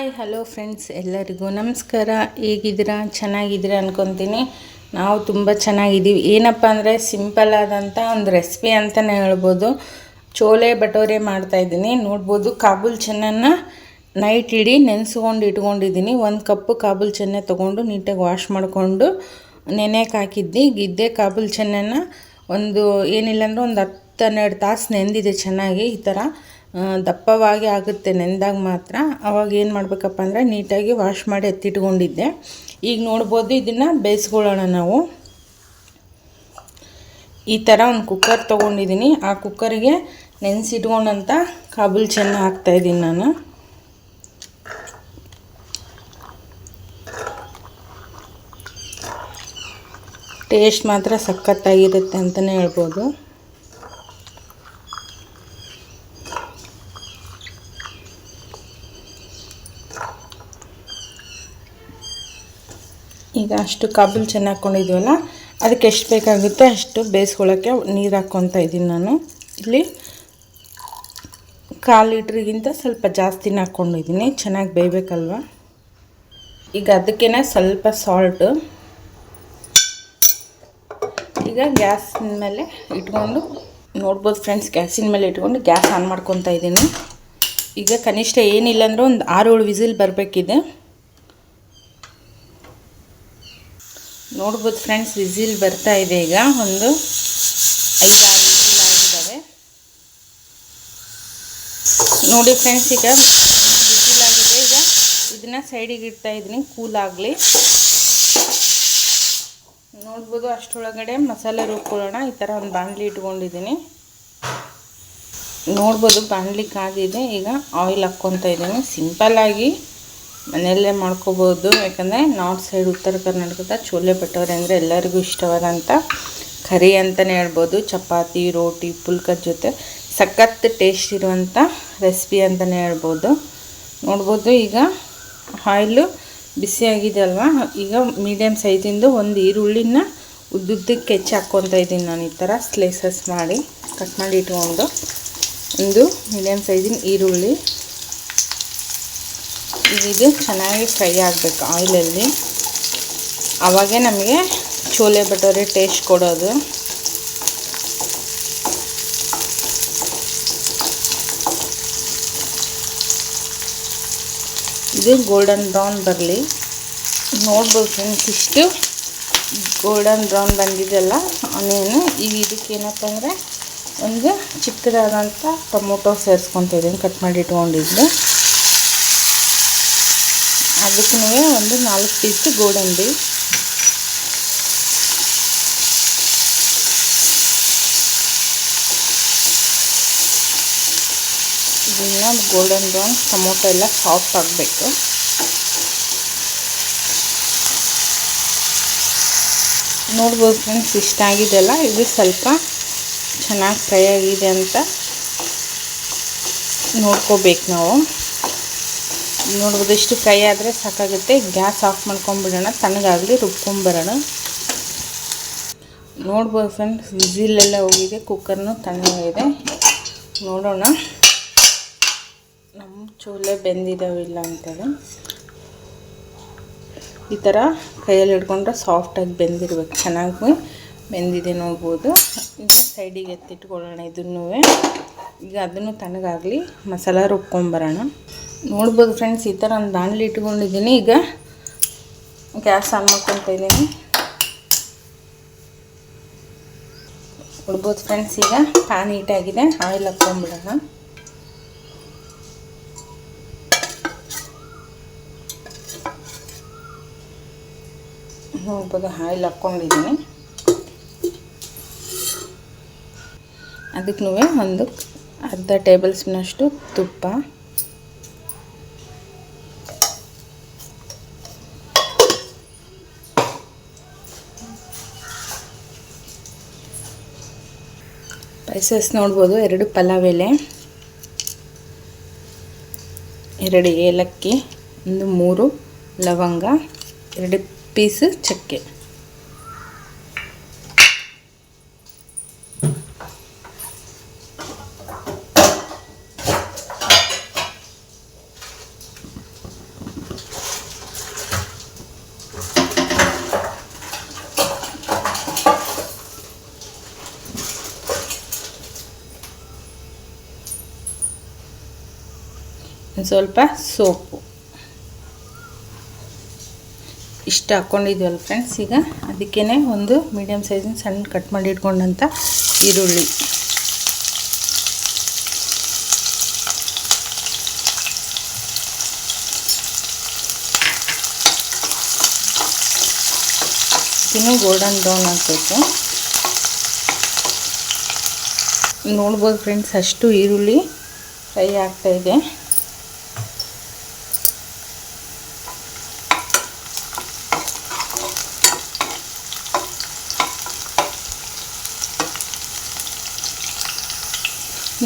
Hi hello friends ಎಲ್ಲರಿಗೂ ನಮಸ್ಕಾರ. ಹೇಗಿದ್ದೀರಾ? ಚೆನ್ನಾಗಿದ್ದೀರಾ ಅನ್ಕೊತೀನಿ. ನಾವು ತುಂಬ ಚೆನ್ನಾಗಿದ್ದೀವಿ. ಏನಪ್ಪ ಅಂದರೆ ಸಿಂಪಲ್ ಆದಂಥ ಒಂದು ರೆಸಿಪಿ ಅಂತಲೇ ಹೇಳ್ಬೋದು. ಚೋಲೆ ಬಟೋರೆ ಮಾಡ್ತಾಯಿದ್ದೀನಿ ನೋಡ್ಬೋದು ಕಾಬೂಲ್ ಚೆನ್ನನ್ನು ನೈಟ್ ಇಡೀ ನೆನೆಸ್ಕೊಂಡು ಇಟ್ಕೊಂಡಿದ್ದೀನಿ. ಒಂದು ಕಪ್ಪು ಕಾಬೂಲ್ ಚೆನ್ನೆ ತೊಗೊಂಡು ನೀಟಾಗಿ ವಾಶ್ ಮಾಡಿಕೊಂಡು ನೆನೆಯಕ್ಕೆ ಹಾಕಿದ್ದೆ ಗಿದ್ದೆ ಕಾಬೂಲ್ ಚೆನ್ನನ್ನು ಒಂದು ಏನಿಲ್ಲ ಅಂದ್ರೆ ಒಂದು ಹತ್ತು ಹನ್ನೆರಡು ತಾಸು ನೆಂದಿದೆ ಚೆನ್ನಾಗಿ ಈ ಥರ ದಪ್ಪವಾಗಿ ಆಗುತ್ತೆ ನೆಂದಾಗ ಮಾತ್ರ. ಅವಾಗ ಏನು ಮಾಡಬೇಕಪ್ಪ ಅಂದರೆ ನೀಟಾಗಿ ವಾಶ್ ಮಾಡಿ ಎತ್ತಿಟ್ಕೊಂಡಿದ್ದೆ. ಈಗ ನೋಡ್ಬೋದು ಇದನ್ನು ಬೇಯಿಸ್ಕೊಳ್ಳೋಣ ನಾವು. ಈ ಥರ ಒಂದು ಕುಕ್ಕರ್ ತೊಗೊಂಡಿದ್ದೀನಿ ಆ ಕುಕ್ಕರಿಗೆ ನೆನೆಸಿಟ್ಕೊಂಡಂಥ ಕಾಬೂಲ್ ಚೆನ್ನ ಹಾಕ್ತಾಯಿದ್ದೀನಿ ನಾನು. ಟೇಸ್ಟ್ ಮಾತ್ರ ಸಖತ್ತಾಗಿರುತ್ತೆ ಅಂತಲೇ ಹೇಳ್ಬೋದು. ಈಗ ಅಷ್ಟು ಕಾಬೂಲ್ ಚೆನ್ನಾಗಿ ಹಾಕ್ಕೊಂಡಿದ್ವಲ್ಲ ಅದಕ್ಕೆ ಎಷ್ಟು ಬೇಕಾಗುತ್ತೆ ಅಷ್ಟು ಬೇಯಿಸ್ಕೊಳ್ಳೋಕ್ಕೆ ನೀರು ಹಾಕ್ಕೊತಾ ಇದ್ದೀನಿ ನಾನು. ಇಲ್ಲಿ ಕಾಲು ಲೀಟ್ರಿಗಿಂತ ಸ್ವಲ್ಪ ಜಾಸ್ತಿನೇ ಹಾಕ್ಕೊಂಡಿದ್ದೀನಿ ಚೆನ್ನಾಗಿ ಬೇಯಬೇಕಲ್ವ? ಈಗ ಅದಕ್ಕೇ ಸ್ವಲ್ಪ ಸಾಲ್ಟು. ಈಗ ಗ್ಯಾಸ್ ಮೇಲೆ ಇಟ್ಕೊಂಡು, ನೋಡ್ಬೋದು ಫ್ರೆಂಡ್ಸ್, ಗ್ಯಾಸಿನ ಮೇಲೆ ಇಟ್ಕೊಂಡು ಗ್ಯಾಸ್ ಆನ್ ಮಾಡ್ಕೊತಾ ಇದ್ದೀನಿ. ಈಗ ಕನಿಷ್ಠ ಏನಿಲ್ಲ ಅಂದ್ರೆ ಒಂದು ಆರು ಏಳು ವಿಸಿಲ್ ಬರಬೇಕಿದೆ. ನೋಡ್ಬೋದು ಫ್ರೆಂಡ್ಸ್, ವಿಸಿಲ್ ಬರ್ತಾ ಇದೆ ಈಗ. ಒಂದು ಐದಾರು ವಿಸಿಲ್ ಆಗಿದ್ದಾವೆ. ನೋಡಿ ಫ್ರೆಂಡ್ಸ್, ಈಗ ವಿಸಿಲ್ ಆಗಿದೆ. ಈಗ ಇದನ್ನ ಸೈಡಿಗೆ ಇಡ್ತಾ ಇದ್ದೀನಿ, ಕೂಲ್ ಆಗಲಿ. ನೋಡ್ಬೋದು ಅಷ್ಟರೊಳಗಡೆ ಮಸಾಲೆ ರುಬ್ಕೊಳ್ಳೋಣ. ಈ ಥರ ಒಂದು ಬಾಣಲಿ ಇಟ್ಕೊಂಡಿದ್ದೀನಿ. ನೋಡ್ಬೋದು ಬಾಣಲಿ ಕಾದಿದೆ. ಈಗ ಆಯಿಲ್ ಹಾಕ್ಕೊತಾ ಇದ್ದೀನಿ. ಸಿಂಪಲ್ಲಾಗಿ ಮನೆಯಲ್ಲೇ ಮಾಡ್ಕೋಬೋದು. ಯಾಕಂದರೆ ನಾರ್ತ್ ಸೈಡ್ ಉತ್ತರ ಕರ್ನಾಟಕದ ಚೋಲೆ ಭಟೋರೆ ಅಂದರೆ ಎಲ್ಲರಿಗೂ ಇಷ್ಟವಾದಂಥ ಕರಿ ಅಂತಲೇ ಹೇಳ್ಬೋದು. ಚಪಾತಿ, ರೋಟಿ, ಪುಲ್ಕದ ಜೊತೆ ಸಖತ್ ಟೇಸ್ಟ್ ಇರುವಂಥ ರೆಸಿಪಿ ಅಂತಲೇ ಹೇಳ್ಬೋದು. ನೋಡ್ಬೋದು ಈಗ ಆಯಿಲು ಬಿಸಿಯಾಗಿದೆ ಅಲ್ವಾ? ಈಗ ಮೀಡಿಯಮ್ ಸೈಜಿಂದು ಒಂದು ಈರುಳ್ಳಿನ ಉದ್ದುದ್ದಕ್ಕೆ ಹೆಚ್ಚಿ ಹಾಕ್ಕೊತಾ ಇದ್ದೀನಿ ನಾನು. ಈ ಥರ ಸ್ಲೈಸಸ್ ಮಾಡಿ ಕಟ್ ಮಾಡಿ ಇಟ್ಕೊಂಡು ಒಂದು ಮೀಡಿಯಮ್ ಸೈಜಿನ ಈರುಳ್ಳಿ ಇದು ಚೆನ್ನಾಗಿ ಫ್ರೈ ಆಗಬೇಕು ಆಯಿಲಲ್ಲಿ. ಆವಾಗೇ ನಮಗೆ ಚೋಲೆ ಬಟೋರೆ ಟೇಸ್ಟ್ ಕೊಡೋದು. ಇದು ಗೋಲ್ಡನ್ ಬ್ರೌನ್ ಬರಲಿ. ನೋಡ್ಬೋದು ಫ್ರೆಂಡ್ಸ್, ಇಷ್ಟು ಗೋಲ್ಡನ್ ಬ್ರೌನ್ ಬಂದಿದೆಲ್ಲ ಆಮೇನು ಈಗ ಇದಕ್ಕೆ ಏನಪ್ಪ ಅಂದರೆ ಒಂದು ಚಿಕ್ಕದಾದಂಥ ಟೊಮೊಟೊ ಸೇರಿಸ್ಕೊತಿದ್ದೀನಿ ಕಟ್ ಮಾಡಿ ಇಟ್ಕೊಂಡಿದ್ದೆ. ಅದಕ್ಕೂ ಒಂದು ನಾಲ್ಕು ಪೀಸ್ ಗೋಡಂಬಿ. ಇದನ್ನ ಗೋಲ್ಡನ್ ಬ್ರೌನ್ ಟೊಮೊಟೊ ಎಲ್ಲ ಸಾಫ್ಟ್ ಆಗಬೇಕು. ನೋಡ್ಬೋದು ಫ್ರೆಂಡ್ಸ್, ಇಷ್ಟ ಆಗಿದೆಯಲ್ಲ? ಇದು ಸ್ವಲ್ಪ ಚೆನ್ನಾಗಿ ಫ್ರೈ ಆಗಿದೆ ಅಂತ ನೋಡ್ಕೋಬೇಕು ನಾವು. ನೋಡ್ಬೋದು ಇಷ್ಟು ಫ್ರೈ ಆದರೆ ಸಾಕಾಗುತ್ತೆ. ಗ್ಯಾಸ್ ಆಫ್ ಮಾಡ್ಕೊಂಬಿಡೋಣ. ತಣ್ಣಗಾಗಲಿ ರುಬ್ಕೊಂಬರೋಣ. ನೋಡ್ಬೋದು ಫ್ರೆಂಡ್ಸ್ ವಿಸಿಲೆಲ್ಲ ಹೋಗಿದೆ. ಕುಕ್ಕರ್ನು ತಣ್ಣಗಾಗಿದೆ. ನೋಡೋಣ. ನಮ್ಮ ಚೋಲೆ ಬೆಂದಿದ್ದಾವಿಲ್ಲ ಅಂತೇಳಿ. ಈ ಥರ ಕೈಯಲ್ಲಿ ಹಿಡ್ಕೊಂಡ್ರೆ ಸಾಫ್ಟಾಗಿ ಬೆಂದಿರ್ಬೇಕು. ಚೆನ್ನಾಗಿ ಬೆಂದಿದೆ ನೋಡ್ಬೋದು. ಈಗ ಸೈಡಿಗೆ ಎತ್ತಿಟ್ಕೊಳ್ಳೋಣ ಇದನ್ನೂ ಈಗ ಅದನ್ನು ತಣ್ಣಗಾಗಲಿ ಮಸಾಲ ರುಬ್ಕೊಂಬರೋಣ. ನೋಡ್ಬೋದು ಫ್ರೆಂಡ್ಸ್ ಈ ಥರ ನಾನು ಬಾಣಲಿ ಇಟ್ಕೊಂಡಿದ್ದೀನಿ. ಈಗ ಗ್ಯಾಸ್ ಆನ್ ಮಾಡ್ಕೊತ ಇದ್ದೀನಿ. ನೋಡ್ಬೋದು ಫ್ರೆಂಡ್ಸ್ ಈಗ ಪ್ಯಾನ್ ಹೀಟಾಗಿದೆ ಆಯಿಲ್ ಹಾಕ್ಕೊಂಬಿಡೋಣ ನೋಡ್ಬೋದು ಆಯಿಲ್ ಹಾಕ್ಕೊಂಡಿದ್ದೀನಿ. ಅದಕ್ಕೂ ಒಂದು ಅರ್ಧ ಟೇಬಲ್ ಸ್ಪೂನಷ್ಟು ತುಪ್ಪ. ಸ್ಪೈಸಸ್ ನೋಡ್ಬೋದು ಎರಡು ಪಲಾವ್ ಎಲೆ ಎರಡು ಏಲಕ್ಕಿ ಒಂದು ಮೂರು ಲವಂಗ ಎರಡು ಪೀಸ್ ಚಕ್ಕೆ. ಸ್ವಲ್ಪ ಸೋಪು. ಇಷ್ಟು ಹಾಕ್ಕೊಂಡಿದ್ವಲ್ಲ ಫ್ರೆಂಡ್ಸ್ ಈಗ ಅದಕ್ಕೇ ಒಂದು ಮೀಡಿಯಮ್ ಸೈಜಿನ ಸಣ್ಣ ಕಟ್ ಮಾಡಿ ಇಟ್ಕೊಂಡಂಥ ಈರುಳ್ಳಿ. ಇನ್ನೂ ಗೋಲ್ಡನ್ ಬ್ರೌನ್ ಹಾಕಬೇಕು. ನೋಡ್ಬೋದು ಫ್ರೆಂಡ್ಸ್ ಅಷ್ಟು ಈರುಳ್ಳಿ ಫ್ರೈ ಆಗ್ತಾಯಿದೆ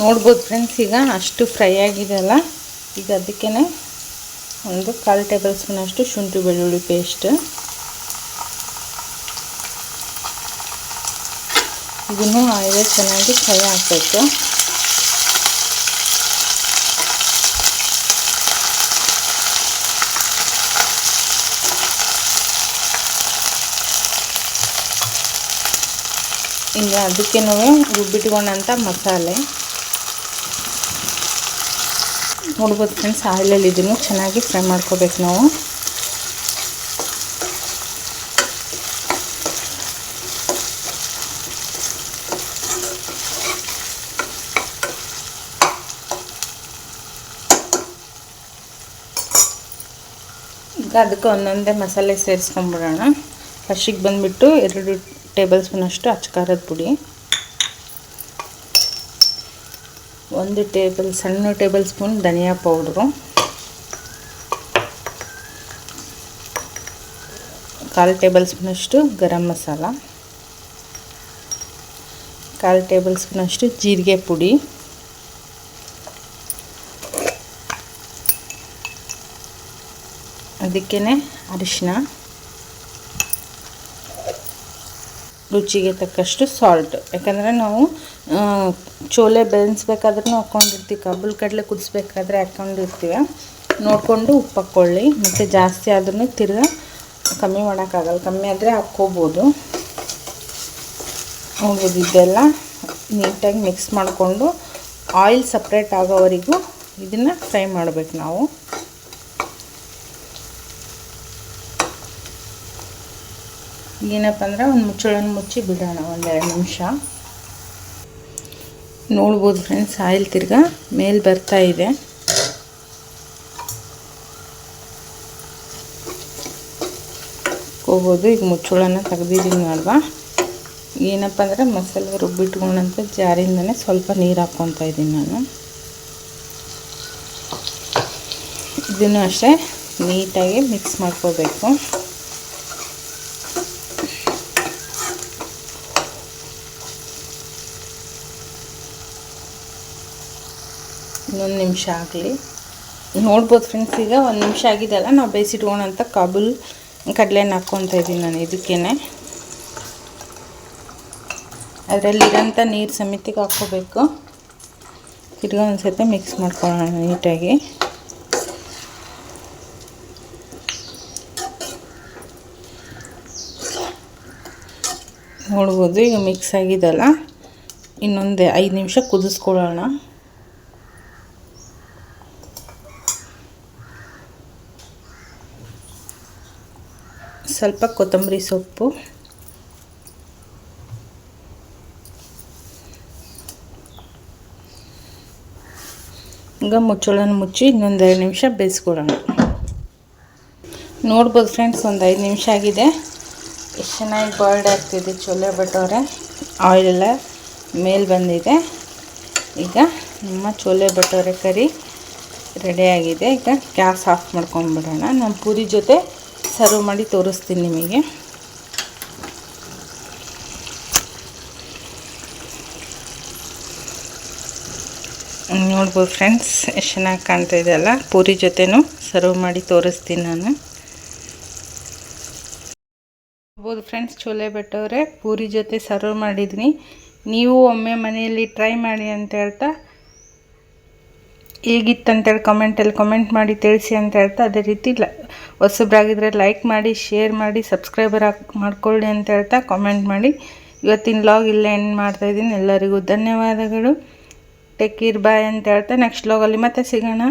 ನೋಡ್ಬೋದು ಫ್ರೆಂಡ್ಸ್ ಈಗ ಅಷ್ಟು ಫ್ರೈ ಆಗಿದೆಯಲ್ಲ ಈಗ ಅದಕ್ಕೇ ಒಂದು ಕಾಲು ಟೇಬಲ್ ಸ್ಪೂನ್ ಅಷ್ಟು ಶುಂಠಿ ಬೆಳ್ಳುಳ್ಳಿ ಪೇಸ್ಟ್ ಇದನ್ನು ಆಯಿಲ್ ಚೆನ್ನಾಗಿ ಫ್ರೈ ಹಾಕಬೇಕು. ಈಗ ಅದಕ್ಕೆ ರುಬ್ಬಿಟ್ಕೊಂಡಂಥ ಮಸಾಲೆ. ನೋಡ್ಬೋದು ಫ್ರೆಂಡ್ಸ್ ಆಯಿಲಲ್ಲಿ ಇದನ್ನು ಚೆನ್ನಾಗಿ ಫ್ರೈ ಮಾಡ್ಕೋಬೇಕು ನಾವು. ಈಗ ಅದಕ್ಕೆ ಒಂದೊಂದೇ ಮಸಾಲೆ ಸೇರಿಸ್ಕೊಂಬಿಡೋಣ ಫಸ್ಟಿಗೆ ಬಂದುಬಿಟ್ಟು ಎರಡು ಟೇಬಲ್ ಸ್ಪೂನಷ್ಟು ಅಚ್ಚಕಾರದ ಪುಡಿ. ಒಂದು ಟೇಬಲ್, ಸಣ್ಣ ಟೇಬಲ್ ಸ್ಪೂನ್ ಧನಿಯಾ ಪೌಡ್ರು. ಕಾಲು ಟೇಬಲ್ ಸ್ಪೂನಷ್ಟು ಗರಂ ಮಸಾಲ. ಕಾಲು ಟೇಬಲ್ ಸ್ಪೂನಷ್ಟು ಜೀರಿಗೆ ಪುಡಿ. ಅದಕ್ಕೇ ಅರಿಶಿನ. ರುಚಿಗೆ ತಕ್ಕಷ್ಟು ಸಾಲ್ಟ್ ಯಾಕಂದರೆ ನಾವು ಚೋಲೆ ಬೆಳೆಸ್ಬೇಕಾದ್ರೂ ಹಾಕ್ಕೊಂಡಿರ್ತೀವಿ ಕಬ್ಬಲ್ ಕಡಲೆ ಕುದಿಸ್ಬೇಕಾದ್ರೆ ಹಾಕ್ಕೊಂಡಿರ್ತೀವಿ ನೋಡಿಕೊಂಡು ಉಪ್ಪು ಹಾಕ್ಕೊಳ್ಳಿ ಮತ್ತು ಜಾಸ್ತಿ ಆದ್ರೂ ತಿರ್ಗಾ ಕಮ್ಮಿ ಮಾಡೋಕ್ಕಾಗಲ್ಲ. ಕಮ್ಮಿ ಆದರೆ ಹಾಕ್ಕೋಬೋದು. ಹೋಗೋದು ಇದೆಲ್ಲ ನೀಟಾಗಿ ಮಿಕ್ಸ್ ಮಾಡಿಕೊಂಡು ಆಯಿಲ್ ಸಪ್ರೇಟ್ ಆಗೋವರೆಗೂ ಇದನ್ನು ಫ್ರೈ ಮಾಡಬೇಕು ನಾವು. ಏನಪ್ಪ ಅಂದ್ರೆ ಒಂದು ಮುಚ್ಚಳನ್ನು ಮುಚ್ಚಿ ಬಿಡೋಣ ಒಂದೆರಡು ನಿಮಿಷ. ನೋಡ್ಬೋದು ಫ್ರೆಂಡ್ಸ್ ಆಯಿಲ್ ತಿರ್ಗಾ ಮೇಲೆ ಬರ್ತಾ ಇದೆ. ಹೋಗ್ಬೋದು, ಈಗ ಮುಚ್ಚಳನ ತೆಗ್ದಿದ್ದೀನಿ ಅಲ್ವಾ ಏನಪ್ಪ ಅಂದರೆ ಮಸಾಲೆ ರುಬ್ಬಿಟ್ಕೊಂಡಂತ ಜಾರಿಂದನೇ ಸ್ವಲ್ಪ ನೀರು ಹಾಕ್ಕೊತಾ ಇದ್ದೀನಿ ನಾನು. ಇದನ್ನು ಅಷ್ಟೇ ನೀಟಾಗಿ ಮಿಕ್ಸ್ ಮಾಡ್ಕೋಬೇಕು. ಇನ್ನೊಂದು ನಿಮಿಷ ಆಗಲಿ. ನೋಡ್ಬೋದು ಫ್ರೆಂಡ್ಸ್ ಈಗ ಒಂದು ನಿಮಿಷ ಆಗಿದೆಯಲ್ಲ, ನಾವು ಬೇಯಿಸಿಟ್ಕೊಳಂಥ ಕಾಬುಲ್ ಕಡಲೆನ ಹಾಕ್ಕೊತಾ ಇದ್ದೀನಿ ನಾನು ಇದಕ್ಕೇ ಅದರಲ್ಲಿರೋಂಥ ನೀರು ಸಮಿತಿಗೆ ಹಾಕ್ಕೋಬೇಕು. ತಿರ್ಗಾ ಒಂದು ಮಿಕ್ಸ್ ಮಾಡ್ಕೊಳ್ಳೋಣ ನೀಟಾಗಿ. ನೋಡ್ಬೋದು, ಈಗ ಮಿಕ್ಸ್ ಆಗಿದೆಲ್ಲ ಇನ್ನೊಂದು ಐದು ನಿಮಿಷ ಕುದಿಸ್ಕೊಳ್ಳೋಣ. ಸ್ವಲ್ಪ ಕೊತ್ತಂಬರಿ ಸೊಪ್ಪು. ಈಗ ಮುಚ್ಚಳನ ಮುಚ್ಚಿ ಇನ್ನೊಂದು ಐದು ನಿಮಿಷ ಬೇಯಿಸ್ಕೊಳ್ಳೋಣ ನೋಡ್ಬೋದು ಫ್ರೆಂಡ್ಸ್ ಒಂದು ಐದು ನಿಮಿಷ ಆಗಿದೆ. ಎಷ್ಟು ಚೆನ್ನಾಗಿ ಬಾಯ್ಡ್ ಆಗ್ತಿದೆ ಚೊಲೆ ಬಟೋರೆ ಆಯಿಲೆಲ್ಲ ಮೇಲೆ ಬಂದಿದೆ. ಈಗ ನಮ್ಮ ಚೋಲೆ ಬಟೋರೆ ಕರಿ ರೆಡಿಯಾಗಿದೆ ಈಗ ಗ್ಯಾಸ್ ಆಫ್ ಮಾಡ್ಕೊಂಡ್ಬಿಡೋಣ. ನಮ್ಮ ಪೂರಿ ಜೊತೆ ಸರ್ವ್ ಮಾಡಿ ತೋರಿಸ್ತೀನಿ ನಿಮಗೆ. ನೋಡ್ಬೋದು ಫ್ರೆಂಡ್ಸ್, ಎಷ್ಟು ಚೆನ್ನಾಗಿ ಕಾಣ್ತಾ ಇದೆಯಲ್ಲ ಪೂರಿ ಜೊತೆನೂ ಸರ್ವ್ ಮಾಡಿ ತೋರಿಸ್ತೀನಿ ನಾನು. ನೋಡ್ಬೋದು ಫ್ರೆಂಡ್ಸ್ ಚೋಲೆ ಬೆಟ್ಟವ್ರೆ ಪೂರಿ ಜೊತೆ ಸರ್ವ್ ಮಾಡಿದ್ದೀನಿ ನೀವು ಒಮ್ಮೆ ಮನೆಯಲ್ಲಿ ಟ್ರೈ ಮಾಡಿ ಅಂತ ಹೇಳ್ತಾ ಹೇಗಿತ್ತಂತೇಳಿ ಕಮೆಂಟಲ್ಲಿ ಕಮೆಂಟ್ ಮಾಡಿ ತಿಳಿಸಿ ಅಂತ ಹೇಳ್ತಾ ಅದೇ ರೀತಿ ಲ ಹೊಸಬ್ರಾಗಿದ್ದರೆ ಲೈಕ್ ಮಾಡಿ ಶೇರ್ ಮಾಡಿ ಸಬ್ಸ್ಕ್ರೈಬರ್ ಹಾಕಿ, ಮಾಡ್ಕೊಳ್ಳಿ ಅಂತ ಹೇಳ್ತಾ ಕಾಮೆಂಟ್ ಮಾಡಿ. ಇವತ್ತಿನ ಲಾಗ್ ಇಲ್ಲೇ ಎಂಡ್ ಮಾಡ್ತಾಯಿದ್ದೀನಿ ಎಲ್ಲರಿಗೂ ಧನ್ಯವಾದಗಳು. ಟೇಕ್ ಇರ್ ಬಾಯ್ ಅಂತ ಹೇಳ್ತಾ ನೆಕ್ಸ್ಟ್ ಲಾಗಲ್ಲಿ ಮತ್ತೆ ಸಿಗೋಣ.